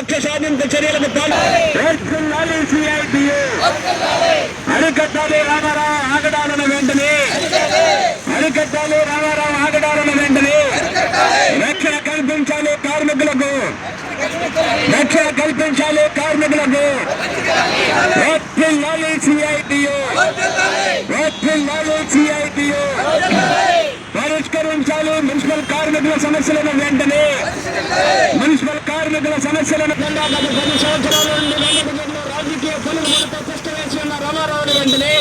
సాధింపు చర్యలకు అరికట్టాలి రామారావు ఆగడాలను వెంటనే. అరికట్టాలి. రామారావు ఆగడాలను వెంటనే. రక్షణ కల్పించాలి కార్మికులకు. రక్షణ కల్పించాలి కార్మికులకు. వర్ధిల్లాలి మున్సిపల్ కార్మికుల సమస్యలను వెంటనే మున్సిపల్ కార్మికుల సమస్యలను గత పది సంవత్సరాల నుండి రాజకీయ పలుకుబడితో కష్టవేసి రామారావుని వెంటనే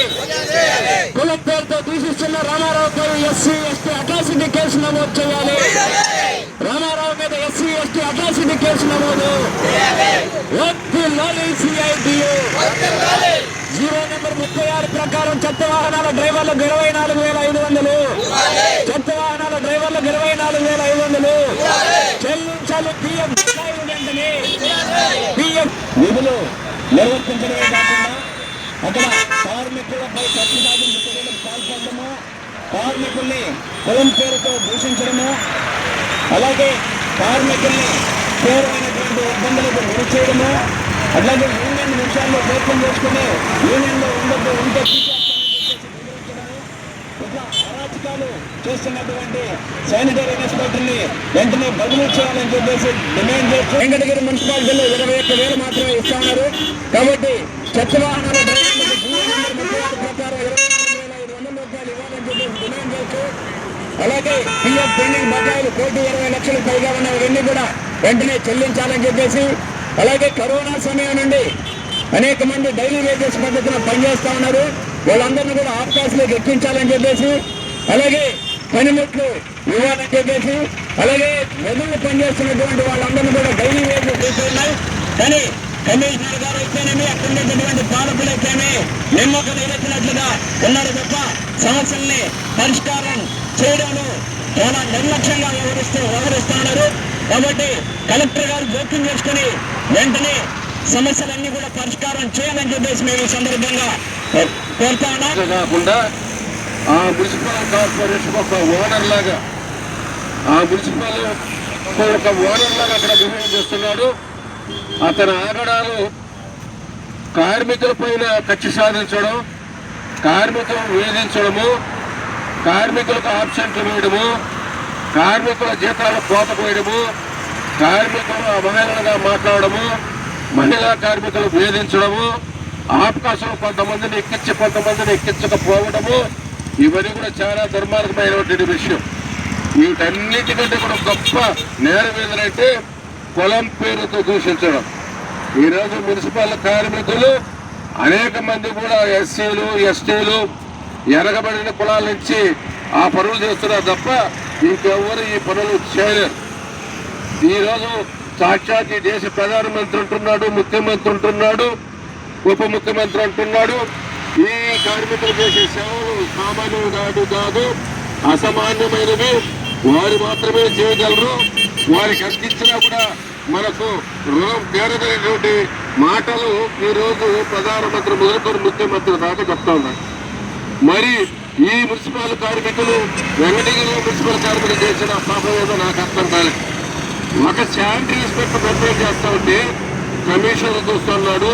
కుల పేరుతో దూషిస్తున్న రామారావుపై ఎస్సీ ఎస్టీ అట్రాసిటీ కేసు నమోదు చేయాలి. రామారావు మీద ఎస్సీ ఎస్టీ అట్రాసిటీ కేసు నమోదు. వద్దు సిఐటియు జీవో నెంబర్ ముప్పై ఆరు ప్రకారం చెత్త వాహనాల డ్రైవర్లకు ఇరవై నాలుగు వేల ఐదు వందలు చెత్త వాహనాల డ్రైవర్లకు ఇరవై నాలుగు వేల ఐదు వందలు చెల్లించాలి పిఎఫ్ వెంటనే విధులు నిధులు నిర్వర్తించడమే కాకుండా అక్కడ కార్మికులపై కక్ష సాధింపు చర్యలకు పాల్పడము కార్మికుల్ని కులం పేరుతో దూషించడము అలాగే కార్మికుల్ని తీవ్రమైనటువంటి ఇబ్బందులకు గురి చేయడము అట్లాగే యూనియన్ విషయాల్లో జోక్యం చేసుకుని యూనియన్లో ఉండద్దు ఉంటే ఇట్లా అరాచకాలు చేస్తున్నటువంటి శానిటరీ ఇన్స్పెక్టర్ని వెంటనే బదిలీ చేయాలని చెప్పేసి డిమాండ్ చేస్తూ వెంకటగిరి మున్సిపాలిటీలో ఇరవై ఒక్క వేలు మాత్రమే ఇస్తున్నారు కాబట్టి చెత్త వాహనాల ఐదు అలాగే పిఎఫ్ పెండింగ్ బకాయిలు కోటి ఇరవై లక్షలు పైగా ఉన్న ఇవన్నీ కూడా వెంటనే చెల్లించాలని చెప్పేసి అలాగే కరోనా సమయం నుండి అనేక మంది డైలీ వేజెస్ పద్ధతిలో పనిచేస్తూ ఉన్నారు. వాళ్ళందరినీ కూడా ఆఫ్కాస్లోకి ఎక్కించాలని చెప్పేసి అలాగే పనిముట్లు ఇవ్వాలని చెప్పేసి అలాగే వెదులు పనిచేస్తున్నటువంటి వాళ్ళందరినీ కూడా డైలీ వేసి తీసుకున్నాయి కానీ కమిషనర్ గారు అయితేనేమి అక్కడ ఉన్నటువంటి పాలకులు అయితేనే నిమ్మకం నీరెత్తినట్లుగా ఉన్నారు తప్ప సమస్యల్ని పరిష్కారం చేయడంలో చాలా నిర్లక్ష్యంగా వ్యవహరిస్తూ వ్యవహరిస్తున్నారు కాబట్టి కలెక్టర్ గారు జోక్యం చేసుకుని వెంటనే సమస్యలన్నీ కూడా పరిష్కారం చేయాలని చెప్పేసి మేము ఈ సందర్భంగా కోరుతా ఉన్నాం. ఆ మున్సిపల్ కార్పొరేషన్ ఒక ఓనర్ లాగా ఆ మున్సిపల్ ఒక ఓనర్ లాగా అక్కడ బిహేవ్ చేస్తున్నాడు. అతని ఆగడాలు కార్మికుల పైన కక్ష సాధించడం కార్మికులను వేధించడము కార్మికులకు ఆబ్సెంట్లు వేయడము కార్మికుల జీతాలు కోత పోయడము కార్మికులు అవహేళనగా మాట్లాడము మహిళా కార్మికులు వేధించడము ఆవకాశం కొంతమందిని ఎక్కించి కొంతమందిని ఎక్కించకపోవడము ఇవన్నీ కూడా చాలా దుర్మార్గమైనటువంటి విషయం. వీటన్నిటికంటే కూడా గొప్ప నేరం ఏంటంటే కులం పేరుతో దూషించడం. ఈరోజు మున్సిపల్ కార్మికులు అనేక మంది కూడా ఎస్సీలు ఎస్టీలు ఎరగబడిన కులాల నుంచి ఆ పనులు చేస్తున్నారు తప్ప ఇంకెవ్వరు ఈ పనులు చేయలేరు. ఈరోజు సాక్షాత్ ఈ దేశ ప్రధానమంత్రి ఉంటున్నాడు ముఖ్యమంత్రి ఉంటున్నాడు ఉప ముఖ్యమంత్రి అంటున్నాడు. ఈ కార్మికులు చేసే సేవలు సామాన్యం కాదు కాదు అసామాన్యమైనవి. వారు మాత్రమే చేయగలరు. వారికి అందించినా కూడా మనకు రుణం తీరదైనటువంటి మాటలు ఈ రోజు ప్రధానమంత్రి మొదలుకొని ముఖ్యమంత్రి దాకా చెప్తా ఉన్నారు. మరి ఈ మున్సిపల్ కార్మికులు వెంకటగిరి మున్సిపల్ కార్మికులు చేసిన పాపం ఏదో నాకు అర్థం కాలేదు. ఒక శానిటరీ ఇన్స్పెక్టర్ కంప్లైంట్ చేస్తా ఉంటే కమిషనర్ చూస్తున్నాడు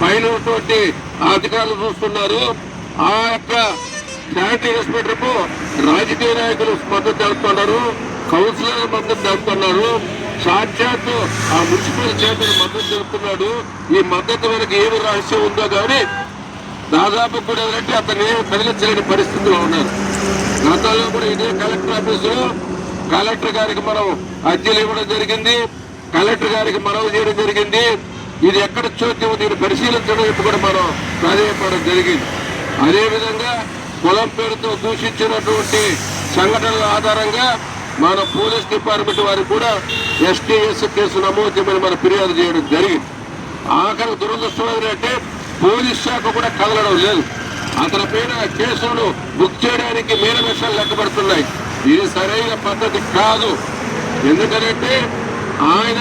పైన ఉన్నటువంటి అధికారులు చూస్తున్నారు. ఆ యొక్క శానిటరీ ఇన్స్పెక్టర్కు రాజకీయ నాయకులు మద్దతు తెలుపుతున్నారు కౌన్సిలర్ మద్దతు తెలుపుతున్నారు సాక్షాత్ ఆ మున్సిపల్ చైర్మన్ మద్దతు తెలుపుతున్నాడు ఈ మద్దతు వెనక ఏమి రహస్యం ఉందో కానీ దాదాపు కూడా ఏంటంటే అతన్ని కలిగించలేని పరిస్థితిలో ఉన్నారు. గతంలో కూడా ఇదే కలెక్టర్ ఆఫీసులో కలెక్టర్ గారికి మనం అర్జీలు ఇవ్వడం జరిగింది. కలెక్టర్ గారికి మనవి చేయడం జరిగింది. ఇది ఎక్కడ చోద్యం దీన్ని పరిశీలించడం ఇప్పుడు కూడా మనం ప్రాధాన్యపడడం జరిగింది. అదేవిధంగా కులం పేరుతో దూషించినటువంటి సంఘటనల ఆధారంగా మన పోలీస్ డిపార్ట్మెంట్ వారికి కూడా ఎస్టీఎస్ కేసు నమోదు చేయమని మనం ఫిర్యాదు చేయడం జరిగింది. ఆఖరి దురదృష్టం ఏంటంటే పోలీస్ శాఖ కూడా కదలడం లేదు. అతని పైన కేసులను బుక్ చేయడానికి మేర విషయాలు లెక్కబడుతున్నాయి. ఇది సరైన పద్ధతి కాదు. ఎందుకంటే ఆయన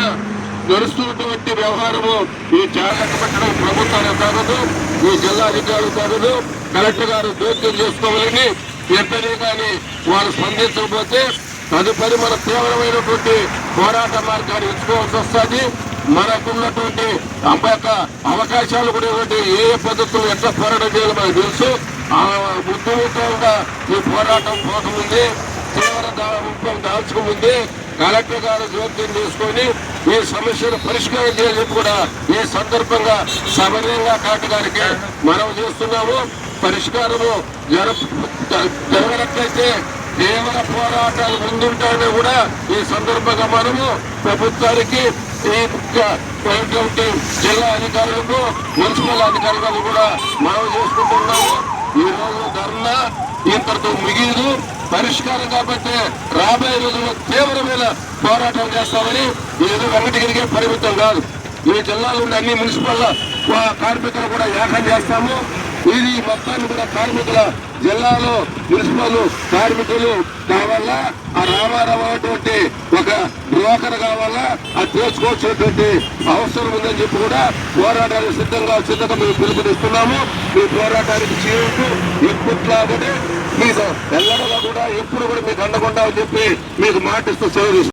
నడుస్తున్నటువంటి వ్యవహారము ఈ జాగ్రత్త పెట్టడం ప్రభుత్వాలు కాదు ఈ జిల్లా అధికారులు కాదు కలెక్టర్ గారు జోక్యం చేసుకోవాలని ఎప్పుడే కానీ వారు స్పందించకపోతే తదుపరి మన తీవ్రమైనటువంటి పోరాట మార్గాన్ని ఎంచుకోవాల్సి వస్తుంది. మనకున్నటువంటి అమ్మ అవకాశాలు కూడా ఇవ్వండి ఏ ఏ పద్ధతులు ఎట్లా పోరాటం చేయాలో మనకు తెలుసు. ఆ ఉద్యమంగా ఈ పోరాటం పోకముందే తీవ్ర రూపం దాల్చుకుంది కలెక్టర్ గారు జోక్యం చేసుకొని ఈ సమస్యను పరిష్కారం చేయాలని కూడా ఈ సందర్భంగా సమన్వయంగా కలెక్టర్ గారికి మనం చేస్తున్నాము. పరిష్కారము జర జరగనట్లయితే కేవల పోరాటాలు ముందుంటాయని కూడా ఈ సందర్భంగా మనము ప్రభుత్వానికి ఈ ముఖ్యమైనటువంటి జిల్లా అధికారులకు మున్సిపల్ అధికారులకు కూడా మనం చేసుకుంటున్నాము. ఈ రోజు ధర్నా ఇంతటితో మిగిలి పరిష్కారం కాబట్టి రాబోయే రోజుల్లో తీవ్రమైన పోరాటం చేస్తామని ఏదో వెంకటగిరికే పరిమితం కాదు. ఈ జిల్లాలో ఉన్న అన్ని మున్సిపల్ కార్మికులు కూడా ఏకం చేస్తాము. ఇది మొత్తాన్ని కూడా కార్మికుల జిల్లాలో మున్సిపల్ కార్మికులు కావాలా? ఆ రామారావు అటువంటి ఒక బ్రోకర్ కావాలా? అది తెలుసుకోవాల్సినటువంటి అవసరం ఉందని చెప్పి కూడా పోరాటానికి సిద్ధంగా సిద్ధంగా మేము పిలుపునిస్తున్నాము. మీ పోరాటానికి చేరుతూ ఎప్పట్లాగనే మీకు ఎల్లడలో కూడా ఎప్పుడు కూడా మీకు అండకుండా అని చెప్పి మీకు మాటిస్తూ సేవ